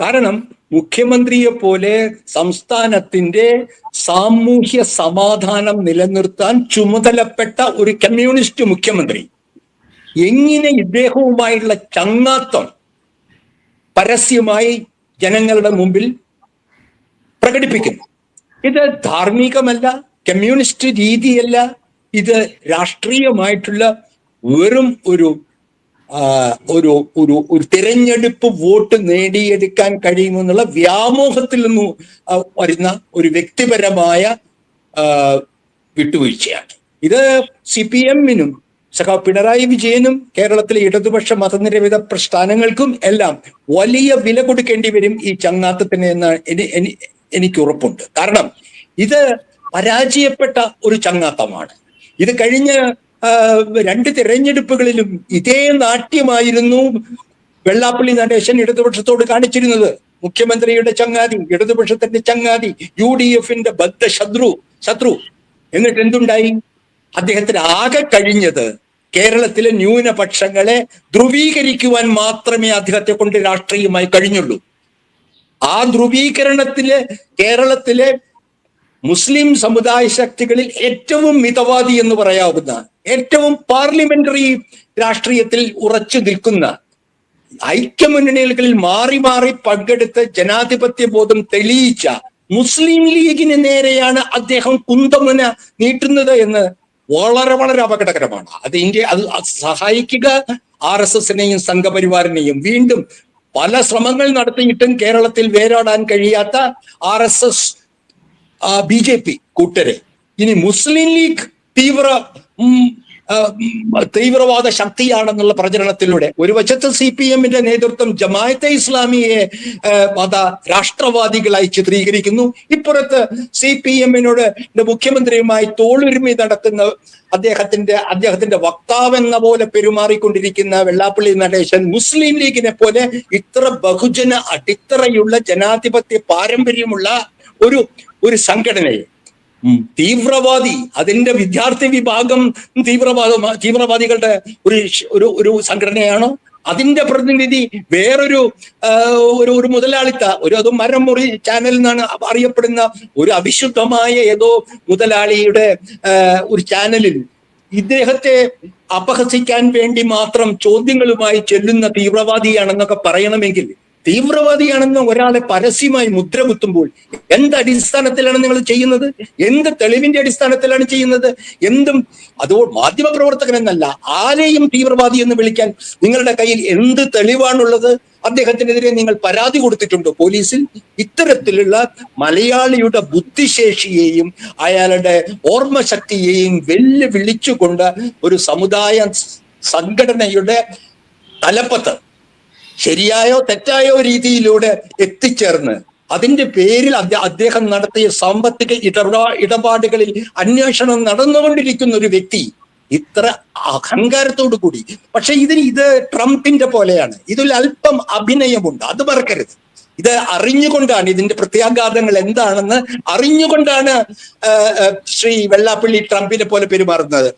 കാരണം മുഖ്യമന്ത്രിയെ പോലെ സംസ്ഥാനത്തിന്റെ സാമൂഹ്യ സമാധാനം നിലനിർത്താൻ ചുമതലപ്പെട്ട ഒരു കമ്മ്യൂണിസ്റ്റ് മുഖ്യമന്ത്രി. എങ്ങനെ ഇദ്ദേഹവുമായുള്ള ചങ്ങാത്തം പരസ്യമായി ജനങ്ങളുടെ മുമ്പിൽ പ്രകടിപ്പിക്കുന്നു. ഇത് ധാർമ്മികമല്ല കമ്മ്യൂണിസ്റ്റ് രീതിയല്ല. ഇത് രാഷ്ട്രീയമായിട്ടുള്ള വെറും ഒരു ഒരു ഒരു ഒരു തിരഞ്ഞെടുപ്പ് വോട്ട് നേടിയെടുക്കാൻ കഴിയുമെന്നുള്ള വ്യാമോഹത്തിൽ നിന്ന് വരുന്ന ഒരു വ്യക്തിപരമായ വിട്ടുവീഴ്ചയാണ്. ഇത് സി പി എമ്മിനും സഖാ പിണറായി വിജയനും കേരളത്തിലെ ഇടതുപക്ഷ മതനിരവിധ പ്രസ്ഥാനങ്ങൾക്കും എല്ലാം വലിയ വില കൊടുക്കേണ്ടി വരും ഈ ചങ്ങാത്തത്തിന് എന്ന് എനി- എനി- എനിക്ക് ഉറപ്പുണ്ട്. കാരണം ഇത് പരാജയപ്പെട്ട ഒരു ചങ്ങാത്തമാണ്. ഇത് കഴിഞ്ഞ രണ്ട് തിരഞ്ഞെടുപ്പുകളിലും ഇതേ നാട്യമായിരുന്നു വെള്ളാപ്പള്ളി നടേശൻ ഇടതുപക്ഷത്തോട് കാണിച്ചിരുന്നത്. മുഖ്യമന്ത്രിയുടെ ചങ്ങാതി ഇടതുപക്ഷത്തിന്റെ ചങ്ങാതി യു ഡി എഫിന്റെ ബദ്ധ ശത്രു. ശത്രു എന്നിട്ട് എന്തുണ്ടായി? അദ്ദേഹത്തിന് ആകെ കഴിഞ്ഞത് കേരളത്തിലെ ന്യൂനപക്ഷങ്ങളെ ധ്രുവീകരിക്കുവാൻ മാത്രമേ അദ്ദേഹത്തെ കൊണ്ട് രാഷ്ട്രീയമായി കഴിഞ്ഞുള്ളൂ. ആ ധ്രുവീകരണത്തിൽ കേരളത്തിലെ മുസ്ലിം സമുദായ ശക്തികളിൽ ഏറ്റവും മിതവാദി എന്ന് പറയാവുന്ന ഏറ്റവും പാർലമെന്ററി രാഷ്ട്രീയത്തിൽ ഉറച്ചു നിൽക്കുന്ന ഐക്യമുന്നണികളിൽ മാറി മാറി പങ്കെടുത്ത് ജനാധിപത്യ ബോധം തെളിയിച്ച മുസ്ലിം ലീഗിന് നേരെയാണ് അദ്ദേഹം കുന്തമുന നീട്ടുന്നത് എന്ന് വളരെ വളരെ അപകടകരമാണ്. അത് ഇന്ത്യ അത് സഹായിക്കുക ആർ എസ് എസിനെയും സംഘപരിവാറിനെയും വീണ്ടും പല ശ്രമങ്ങൾ നടത്തിയിട്ടും കേരളത്തിൽ വേരാടാൻ കഴിയാത്ത R S S B J P കൂട്ടരെ. ഇനി മുസ്ലിം ലീഗ് തീവ്ര തീവ്രവാദ ശക്തിയാണെന്നുള്ള പ്രചരണത്തിലൂടെ ഒരു വശത്ത് സി പി എമ്മിന്റെ നേതൃത്വം ജമായത്തെ ഇസ്ലാമിയെ മത രാഷ്ട്രവാദികളായി ചിത്രീകരിക്കുന്നു. ഇപ്പുറത്ത് സി പി എമ്മിനോട് മുഖ്യമന്ത്രിയുമായി തോളുരുമി നടത്തുന്ന അദ്ദേഹത്തിന്റെ അദ്ദേഹത്തിന്റെ വക്താവെന്ന പോലെ പെരുമാറിക്കൊണ്ടിരിക്കുന്ന വെള്ളാപ്പള്ളി നടേശൻ മുസ്ലിം ലീഗിനെ പോലെ ഇത്ര ബഹുജന അടിത്തറയുള്ള ജനാധിപത്യ പാരമ്പര്യമുള്ള ഒരു ഒരു സംഘടനയെ. തീവ്രവാദി അതിന്റെ വിദ്യാർത്ഥി വിഭാഗം തീവ്രവാദ തീവ്രവാദികളുടെ ഒരു ഒരു ഒരു സംഘടനയാണോ? അതിന്റെ പ്രതിനിധി വേറൊരു ഒരു ഒരു മുതലാളിത്ത ഒരു അത് മരമുറി ചാനൽ എന്നാണ് അറിയപ്പെടുന്ന ഒരു അവിശുദ്ധമായ ഏതോ മുതലാളിയുടെ ഒരു ചാനലിൽ ഇദ്ദേഹത്തെ അപഹസിക്കാൻ വേണ്ടി മാത്രം ചോദ്യങ്ങളുമായി ചെല്ലുന്ന തീവ്രവാദിയാണെന്നൊക്കെ പറയണമെങ്കിൽ തീവ്രവാദിയാണെന്ന് ഒരാളെ പരസ്യമായി മുദ്ര കുത്തുമ്പോൾ എന്ത് അടിസ്ഥാനത്തിലാണ് നിങ്ങൾ ചെയ്യുന്നത്? എന്ത് തെളിവിന്റെ അടിസ്ഥാനത്തിലാണ് ചെയ്യുന്നത്? എന്തും അതോ മാധ്യമ പ്രവർത്തകൻ എന്നല്ല ആരെയും തീവ്രവാദി എന്ന് വിളിക്കാൻ നിങ്ങളുടെ കയ്യിൽ എന്ത് തെളിവാണുള്ളത്? അദ്ദേഹത്തിനെതിരെ നിങ്ങൾ പരാതി കൊടുത്തിട്ടുണ്ടോ പോലീസിൽ? ഇത്തരത്തിലുള്ള മലയാളിയുടെ ബുദ്ധിശേഷിയെയും അയാളുടെ ഓർമ്മശക്തിയെയും വെല്ലുവിളിച്ചുകൊണ്ട് ഒരു സമുദായ സംഘടനയുടെ തലപ്പത്ത് ശരിയായോ തെറ്റായോ രീതിയിലൂടെ എത്തിച്ചേർന്ന്. അതിന്റെ പേരിൽ അദ്ദേഹം നടത്തിയ സാമ്പത്തിക ഇടപാ ഇടപാടുകളിൽ അന്വേഷണം നടന്നുകൊണ്ടിരിക്കുന്ന ഒരു വ്യക്തി ഇത്ര അഹങ്കാരത്തോടു കൂടി. പക്ഷെ ഇതിന് ഇത് ട്രംപിന്റെ പോലെയാണ്. ഇതിൽ അല്പം അഭിനയമുണ്ട്. അത് മറക്കരുത്. ഇത് അറിഞ്ഞുകൊണ്ടാണ് ഇതിന്റെ പ്രത്യാഘാതങ്ങൾ എന്താണെന്ന് അറിഞ്ഞുകൊണ്ടാണ് ശ്രീ വെള്ളാപ്പള്ളി ട്രംപിനെ പോലെ പെരുമാറുന്നത്.